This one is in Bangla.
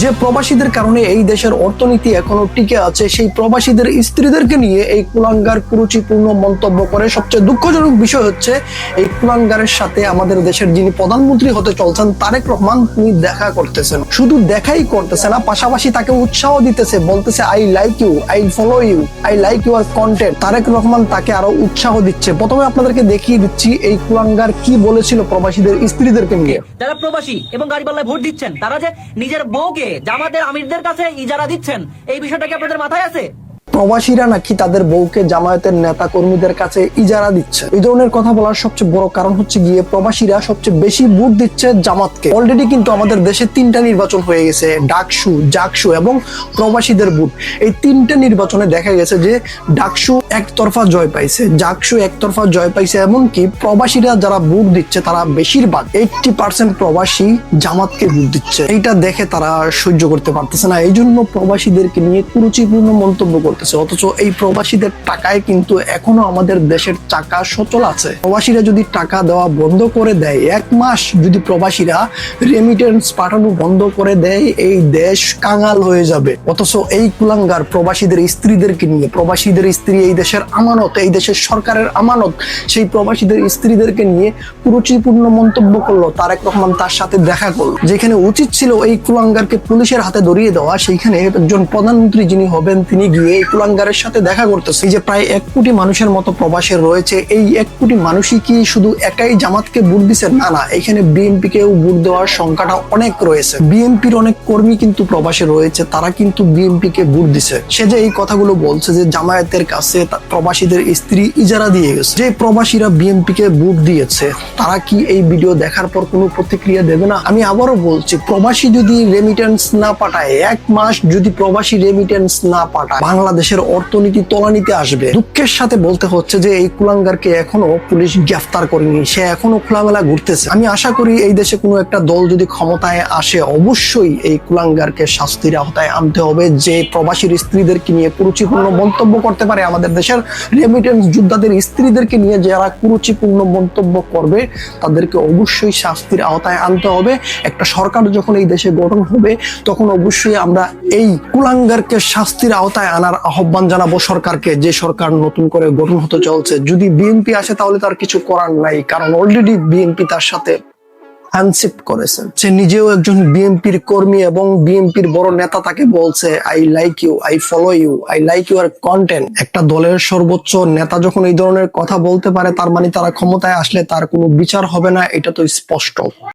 যে প্রবাসীদের কারণে এই দেশের অর্থনীতি এখনও টিকে আছে, সেই প্রবাসীদের স্ত্রীদেরকে নিয়ে এই কুলাঙ্গার কুরুচিপূর্ণ মন্তব্য করে সবচেয়ে দুঃখজনক বিষয় হচ্ছে, এই কুলাঙ্গারের সাথে আমাদের দেশের যিনি প্রধানমন্ত্রী হতে চলছেন তারেক রহমান, তিনি দেখা করতেছেন। শুধু দেখাই করতেছে না, পাশাপাশি তাকে উৎসাহ দিতেছে, বলতেছে I like you I follow you I like your content Tarek Rahman তাকে আরও উৎসাহ দিচ্ছে। প্রথমে আপনাদেরকে দেখিয়ে দিচ্ছি এই কুলাঙ্গার কি বলেছিল প্রবাসীদের স্ত্রীদেরকে নিয়ে। যারা প্রবাসী এবং গাড়ি পাল্লায় ভোট দিচ্ছেন, তারা যে নিজের বউকে জামাতের আমিরদের কাছে ইজারা দিচ্ছেন। এই বিষয়টা কি আপনাদের মাথায় আছে? প্রবাসীরা নাকি তাদের বউকে জামায়াতের নেতা কর্মীদের কাছে ইজারা দিচ্ছে? এই ধরনের কথা বলার সবচেয়ে বড় কারণ হচ্ছে গিয়ে প্রবাসীরা সবচেয়ে বেশি ভোট দিচ্ছে জামাতকে। অলরেডি কিন্তু আমাদের দেশে তিনটা নির্বাচন হয়ে গেছে, ডাকসু, জাকসু এবং প্রবাসীদের ভোট। এই তিনটা নির্বাচনে দেখা গেছে যে ডাকসু একতরফা জয় পাইছে, জাকসু একতরফা জয় পাইছে এমনকি প্রবাসীরা যারা ভোট দিচ্ছে তারা বেশিরভাগ এইটটি পার্সেন্ট প্রবাসী জামাতকে ভোট দিচ্ছে। এইটা দেখে তারা সহ্য করতে পারতেছে না। এই জন্য প্রবাসীদেরকে নিয়ে কুরুচিপূর্ণ মন্তব্য করতেছে। অথচ এই প্রবাসীদের টাকায় কিন্তু এখনও আমাদের দেশের চাকা সচল আছে। প্রবাসীরা যদি টাকা দেওয়া বন্ধ করে দেয়, এক মাস যদি প্রবাসীরা রেমিটেন্স পাঠানো বন্ধ করে দেয়, এই দেশ কাঙাল হয়ে যাবে। অথচ এই কুলাঙ্গার প্রবাসীদের স্ত্রীদেরকে নিয়ে, প্রবাসীদের স্ত্রী এই দেশের আমানত, এই দেশের সরকারের আমানত, সেই প্রবাসীদের স্ত্রীদেরকে নিয়ে কুরুচিপূর্ণ মন্তব্য করল, তারেক রহমান তার সাথে দেখা করল। যেখানে উচিত ছিল এই কুলাঙ্গারকে পুলিশের হাতে ধরিয়ে দেওয়া, সেইখানে একজন প্রধানমন্ত্রী যিনি হবেন, তিনি গিয়ে কুলাঙ্গারের সাথে দেখা করতেছে। যে প্রায় এক কোটি মানুষের মতো প্রবাসে রয়েছে, এই এক কোটি মানুষই কি শুধু একাই জামাতকে ভোট দিছে? না না, এখানে বিএনপি কেও ভোট দেওয়ার সংখ্যাটা অনেক রয়েছে। বিএনপির অনেক কর্মী কিন্তু প্রবাসে রয়েছে, তারা কিন্তু বিএনপি কে ভোট দিছে। সে যে এই কথাগুলো বলছে যে জামায়াতের কাছে প্রবাসীদের স্ত্রী ইজারা দিয়ে গেছে, যে প্রবাসীরা বিএনপি কে ভোট দিয়েছে, তারা কি এই ভিডিও দেখার পর কোনো প্রতিক্রিয়া দেবে না? আমি আবারও বলছি, প্রবাসী যদি রেমিটেন্স না পাঠায়, এক মাস যদি প্রবাসী রেমিটেন্স না পাঠায় বাংলাদেশের অর্থনীতি তলানিতে আসবে। দুঃখের সাথে বলতে হচ্ছে যে এই কুলাঙ্গারকে এখনও পুলিশ গ্রেফতার করেনি। সে এখনও খোলামেলা ঘুরতেছে। আমি আশা করি এই দেশে কোনো একটা দল যদি ক্ষমতায় আসে, অবশ্যই এই কুলাঙ্গারকে শাস্তির আওতায় আনতে হবে। যে প্রবাসীর স্ত্রীদেরকে নিয়ে কুরুচিপূর্ণ মন্তব্য করতে পারে আমাদের দেশের রেমিটেন্স যোদ্ধাদের স্ত্রীদেরকে নিয়ে যারা কুরুচিপূর্ণ মন্তব্য করবে, তাদেরকে অবশ্যই শাস্তির আওতায় আনতে হবে। একটা সরকার যখন এই দেশে গঠন হবে, তখন অবশ্যই আমরা এই কুলাঙ্গারকে শাস্তির আওতায় আনার আহ্বান জানাব সরকারকে যে সরকার নতুন করে গঠন হতে চলছে। যদি বিএনপি আসে তাহলে তার কিছু করার নাই, কারণ অলরেডি বিএনপি তার সাথে করেছে। সে নিজেও একজন বিএনপির কর্মী এবং বিএনপির বড় নেতা তাকে বলছে I like you I follow you I like your content একটা দলের সর্বোচ্চ নেতা যখন এই ধরনের কথা বলতে পারে, তার মানে তারা ক্ষমতায় আসলে তার কোনো বিচার হবে না, এটা তো স্পষ্ট।